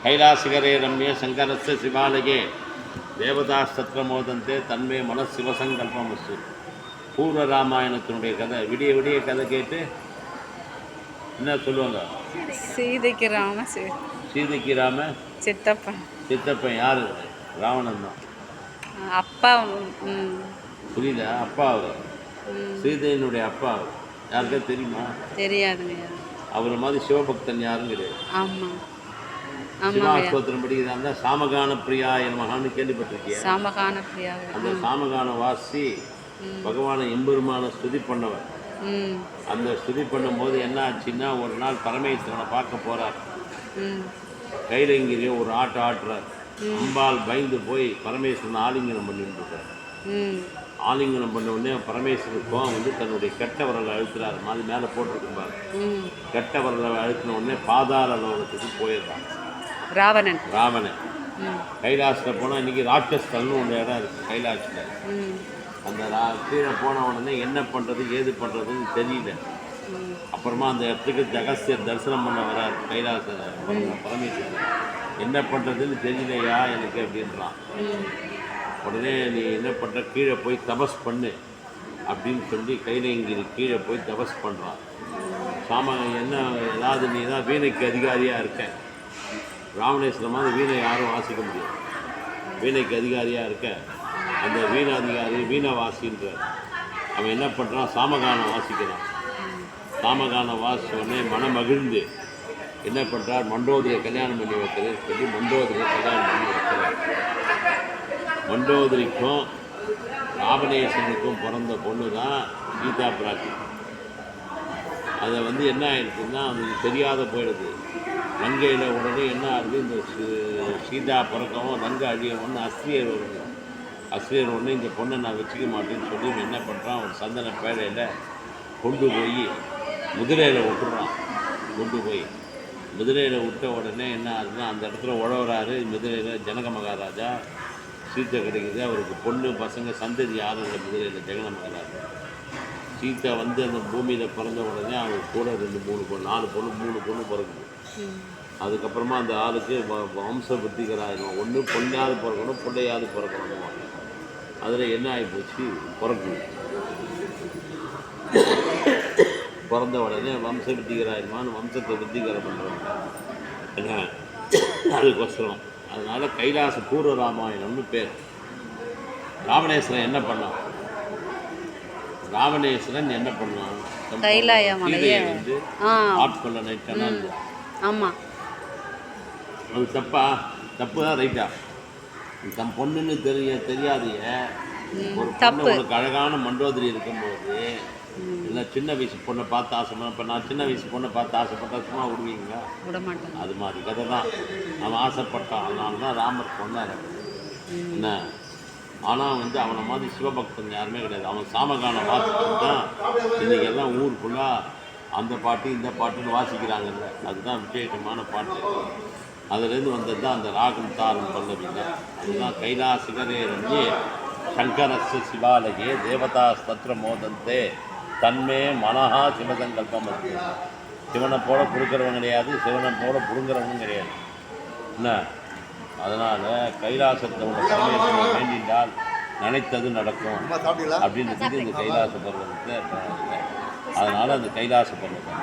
ಕೈಲಾಸಿಗರೇ ರಮ್ಯ ಶಂಕರಸ್ಯ ಶಿವಾಲಯೇ தேவதாஸ்தத்ர மோதந்தே தன்மே மன சிவசங்கல்பமஸ்து பூர்வ ராமாயணத்தினுடைய கதை விடிய விடிய கதை கேட்டு என்ன சொல்லுவாங்க சீதைக்கு ராம சி- சீதைக்கு ராம சித்தப்பன் சித்தப்பன் யாரு ராவணன் தான் அப்பா ம், புரியல அப்பா அவர் ம், சீதையினுடைய அப்பா அவர் யாருக்கா தெரியுமா தெரியாதுங்க அவர் மாதிரி சிவபக்தன் யாரும் கிடையாது ஆமாம் ஆமாங்க சிவாஸ்தோத்திரம் படிக்கிறதா சாமகான பிரியா என் மகான்னு சாமகான பிரியாவை அந்த சாமகான வாசி பகவானை எம்பெருமான ஸ்துதி பண்ணவர். அந்த ஸ்துதி பண்ணும்போது என்ன ஆச்சுன்னா ஒரு நாள் பரமேஸ்வரனை பார்க்க போறார். ம். கைலங்கிரியை ஒரு ஆட்டு ஆட்டுறார். அம்பாள் பயந்து போய் பரமேஸ்வரன் ஆலிங்கனம் பண்ணிட்டு இருக்கார் ஆலிங்கனம் பண்ண உடனே பரமேஸ்வரன் கோவம் வந்து தன்னுடைய கெட்ட விரலை அழுத்துறாரு. மாதிரி மேலே போட்டிருக்கும்பாரு. கெட்ட விரலை அழுத்தின உடனே பாதாள லோகத்துக்கு போயிடுறான். ராவணன். ராவணன். கைலாசத்தில் போனால் இன்றைக்கி ராட்சஸ்தல்னு ஒன்று இடம் இருக்குது கைலாசத்தில். அந்த ரா கீழே போன உடனே என்ன பண்ணுறது ஏது பண்ணுறதுன்னு தெரியல. அப்புறமா அந்த இடத்துக்கு ஜகசியர் தரிசனம் பண்ண வரார் கைலாச பரமேஸ்வரன் என்ன பண்ணுறதுன்னு தெரியலையா எனக்கு அப்படின்றான். உடனே நீ என்ன பண்ணுற கீழே போய் தபஸ் பண்ணு அப்படின்னு சொல்லி கைலங்கிரி கீழே போய் தபஸ் பண்ணுறான் சாம என்ன ஏதாவது நீ தான் வீணைக்கு அதிகாரியாக இருக்க. ராமணேஸ்வரமாக வீணை யாரும் வாசிக்க முடியாது. வீணைக்கு அதிகாரியாக இருக்க அந்த வீணாதிகாரி வீணை வாசின்ற அவன் என்ன பண்ணுறான் சாமகானம் வாசிக்கிறான். சாமகானம் வாசிச்ச மனமகிழ்ந்து மனம் மகிழ்ந்து என்ன பண்ணுறார் மண்டோதரியை கல்யாணம் பண்ணி வைக்கிறேன்னு சொல்லி மண்டோதரியை கல்யாணம் பண்ணி வைக்கிறார். மண்டோதரிக்கும் ராவணேஸ்வரனுக்கும் பிறந்த பொண்ணு தான் கீதா பிராட்டி. அதை வந்து என்ன ஆயிடுச்சுன்னா அவனுக்கு தெரியாத போயிடுது. லங்கையில் உடனே என்ன ஆகுது? இந்த சீதா பிறக்கவும் லங்கை அழியவும்னு அஸ்திரியர் வருது. அஸ்திரியர் ஒன்று இந்த பொண்ணை நான் வச்சுக்க மாட்டேன்னு சொல்லி என்ன பண்ணுறான் ஒரு சந்தன பேழையில் கொண்டு போய் குதிரையில் விட்டுறான். கொண்டு போய். குதிரையில் விட்ட உடனே என்ன ஆகுதுன்னா அந்த இடத்துல உழவுறாரு குதிரையில் ஜனக மகாராஜா சீத்தை கிடைக்குது. அவருக்கு பொண்ணு பசங்க சந்ததி யாரும் இல்லை குதிரையில் ஜெகன மகாராஜா. சீதா வந்து அந்த பூமியில் பிறந்த உடனே அவங்க கூட ரெண்டு மூணு பொண்ணு நாலு பொண்ணு மூணு பொண்ணு பிறக்குது. அதுக்கப்புறமா அந்த ஆளுக்கு வம்ச புத்திகராயிடும் ஒன்று பொண்ணையாவது பிறக்கணும் பிள்ளையாவது பிறக்கணும்? அதில் என்ன ஆகிப்போச்சு பிறக்கும் பிறந்த உடனே வம்ச வித்திகராயிடுமான்னு வம்சத்தை புத்திகரம் பண்ணுறாங்க என்ன அதுக்கொசரம். அதனால் கைலாச பூர்வ ராமாயணம்னு பேர். ராமணேஸ்வரன் என்ன பண்ணான்? ராவணேஸ்வரன் என்ன பண்ணான் தம் கைலாய மலையை வந்து ஆட்கொள்ள நினைச்சானா ஆமாம் அது தப்பா தப்பு தான் ரைட்டா? தன் பொண்ணுன்னு தெரிய தெரியாதைய ஒரு பொண்ணு உனக்கு அழகான மண்டோதரி இருக்கும்போது இல்லை சின்ன வயசு பொண்ணை பார்த்து ஆசைப்பட இப்போ நான் சின்ன வயசு பொண்ணை பார்த்து ஆசைப்பட்டா சும்மா விடுவீங்களா? விட மாட்டேன் அது மாதிரி கதை தான். அவன் ஆசைப்பட்டான். அதனால தான் ராமர் கொண்டாரு என்ன? ஆனால் வந்து அவனை மாதிரி சிவபக்தன் யாருமே கிடையாது. அவன் சாமகான வாசிச்சு தான். இன்னைக்கு எல்லாம் ஊர் ஃபுல்லாக அந்த பாட்டு இந்த பாட்டுன்னு வாசிக்கிறாங்கல்ல. அதுதான் விசேஷமான பாட்டு. அதுலேருந்து வந்தது தான் அந்த ராகம் தாரம் பல்லவிங்க அதுதான் கைலாசிகரே ரஞ்சி சங்கரஸ் சிவாலயே தேவதா ஸ்தத்ர மோதந்தே தன்மே மனஹா சிவசங்கல்பம் இருக்கு சிவனை போல கொடுக்குறவன் கிடையாது சிவனை போல புடுங்குறவனும் கிடையாது. என்ன? அதனால் கைலாசத்தை பரமேஸ்வரன் வேண்டினால் நினைத்தது நடக்கும். அப்படின்னு சொல்லி இந்த கைலாச பர்வதத்தை. அதனால அந்த கைலாச பர்வதம்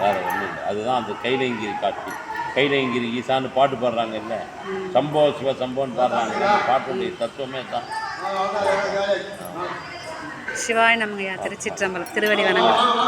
வேற ஒன்றும் இல்லை. அதுதான் அந்த கைலங்கிரி காட்சி. கைலங்கிரி ஈசான்னு பாட்டு பாடுறாங்க இல்லை சம்போ சிவ சம்போன்னு பாடுறாங்க. அந்த பாட்டுடைய தத்துவமே தான் சிவாய் நமங்கய்யா திருச்சிற்றம்பலம் திருவடி வணக்கம்